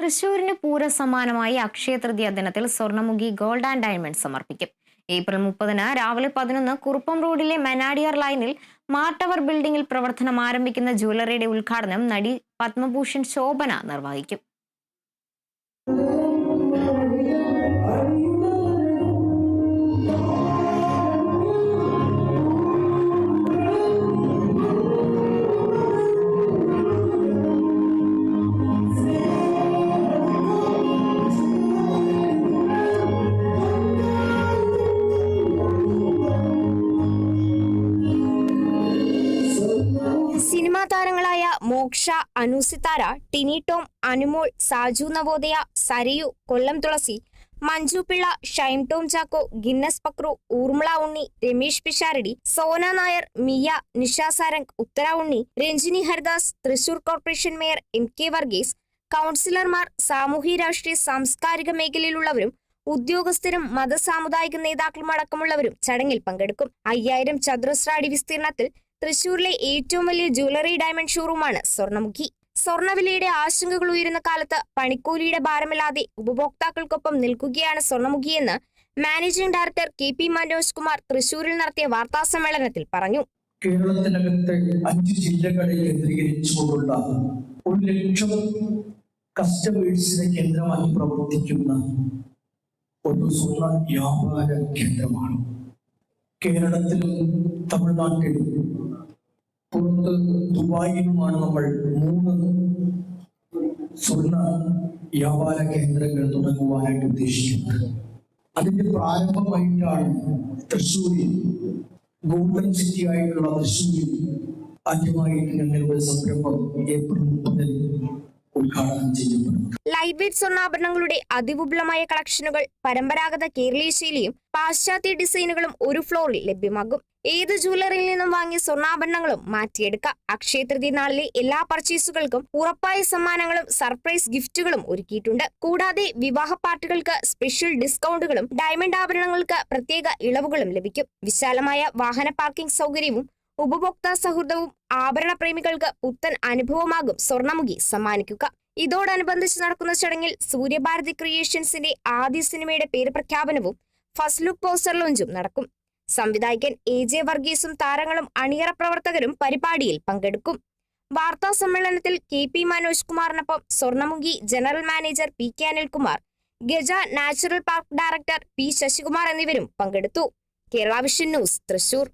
തൃശൂരിന് പൂരസമ്മാനമായി അക്ഷയ തൃതീയ ദിനത്തിൽ Swarnamukhi gold and diamond സമർപ്പിക്കും. April മുപ്പതിന് രാവിലെ പതിനൊന്ന് കുറുപ്പം റോഡിലെ മെനാഡിയർ ലൈനിൽ മാർട്ടവർ ബിൽഡിംഗിൽ പ്രവർത്തനം ആരംഭിക്കുന്ന ജ്വല്ലറിയുടെ ഉദ്ഘാടനം നടി പത്മഭൂഷൺ ശോഭന നിർവഹിക്കും. സിനിമാ താരങ്ങളായ Moksha Anusithara Tini Tom Anumol Saju Navodaya Sarayu Kollam Thulasi Manju Pillai Shine Tom Chacko Guinness Pakru Urmila Unni Ramesh Pisharody Sona Nair Mia Nisha Sarang Uthara Unni Ranjini Haridas Thrissur corporation mayor M K Varghese കൗൺസിലർമാർ സാമൂഹ്യ രാഷ്ട്രീയ സാംസ്കാരിക മേഖലയിലുള്ളവരും ഉദ്യോഗസ്ഥരും മതസാമുദായിക നേതാക്കളും അടക്കമുള്ളവരും ചടങ്ങിൽ പങ്കെടുക്കും. അയ്യായിരം ചതുരശ്ര അടി വിസ്തീർണത്തിൽ തൃശൂരിലെ ഏറ്റവും വലിയ ജ്വല്ലറി ഡയമണ്ട് ഷോറൂമാണ് സ്വർണമുഖി സ്വർണവിലയുടെ ആശങ്കകൾ ഉയരുന്ന കാലത്ത് പണിക്കൂലിയുടെ ഭാരമില്ലാതെ ഉപഭോക്താക്കൾക്കൊപ്പം നിൽക്കുകയാണ് സ്വർണമുഖിയെന്ന് managing director K P Manoj Kumar തൃശൂരിൽ നടത്തിയ വാർത്താ സമ്മേളനത്തിൽ പറഞ്ഞു. കേരളത്തിനകത്തെ അഞ്ച് ജില്ലകളെ കേന്ദ്രീകരിച്ചുകൊണ്ടുള്ള ഒരു ലക്ഷം കസ്റ്റമേഴ്സിനെ കേന്ദ്രമായി പ്രവർത്തിക്കുന്ന ഒരു സ്വർണ വ്യാപാര കേന്ദ്രമാണ്. കേരളത്തിലും തമിഴ്നാട്ടിലും പുറത്ത് ദുബായിലുമാണ് നമ്മൾ മൂന്ന് സ്വർണ വ്യാപാര കേന്ദ്രങ്ങൾ തുടങ്ങുവാനായിട്ട് ഉദ്ദേശിക്കുന്നത്. അതിന്റെ പ്രാരംഭമായിട്ടാണ് തൃശ്ശൂരിൽ ഗോൾഡൻ സിറ്റി ആയിട്ടുള്ള തൃശ്ശൂരിൽ ആദ്യമായിട്ട് ഞങ്ങളുടെ സംരംഭം ഏപ്രിൽ മുപ്പതിൽ ലൈറ്റ് വെയ്റ്റ് സ്വർണാഭരണങ്ങളുടെ അതിവിപുലമായ കളക്ഷനുകൾ പരമ്പരാഗത കേരളീയ ശൈലിയും പാശ്ചാത്യ ഡിസൈനുകളും ഒരു ഫ്ലോറിൽ ലഭ്യമാകും. ഏത് ജ്വല്ലറിയിൽ നിന്നും വാങ്ങിയ സ്വർണാഭരണങ്ങളും മാറ്റിയെടുക്കാം. അക്ഷയ തൃതീയ നാളിലെ എല്ലാ പർച്ചേസുകൾക്കും ഉറപ്പായ സമ്മാനങ്ങളും സർപ്രൈസ് ഗിഫ്റ്റുകളും ഒരുക്കിയിട്ടുണ്ട്. കൂടാതെ വിവാഹ പാർട്ടികൾക്ക് സ്പെഷ്യൽ ഡിസ്കൗണ്ടുകളും ഡയമണ്ട് ആഭരണങ്ങൾക്ക് പ്രത്യേക ഇളവുകളും ലഭിക്കും. വിശാലമായ വാഹന പാർക്കിംഗ് സൗകര്യവും ഉപഭോക്താ സൗഹൃദവും ആഭരണ പ്രേമികൾക്ക് പുത്തൻ അനുഭവമാകും സ്വർണമുഖി സമ്മാനിക്കുക. ഇതോടനുബന്ധിച്ച് നടക്കുന്ന ചടങ്ങിൽ സൂര്യഭാരതി ക്രിയേഷൻസിന്റെ ആദ്യ സിനിമയുടെ പേര് പ്രഖ്യാപനവും ഫസ്റ്റ് ലുക്ക് പോസ്റ്റർ ലോഞ്ചും നടക്കും. സംവിധായകൻ എ ജെ വർഗീസും താരങ്ങളും അണിയറ പ്രവർത്തകരും പരിപാടിയിൽ പങ്കെടുക്കും. വാർത്താ സമ്മേളനത്തിൽ K P Manoj കുമാറിനൊപ്പം Swarnamukhi general manager P K Anilkumar Gaja natural park director P Sasikumar എന്നിവരും പങ്കെടുത്തു. Kerala vision news Thrissur.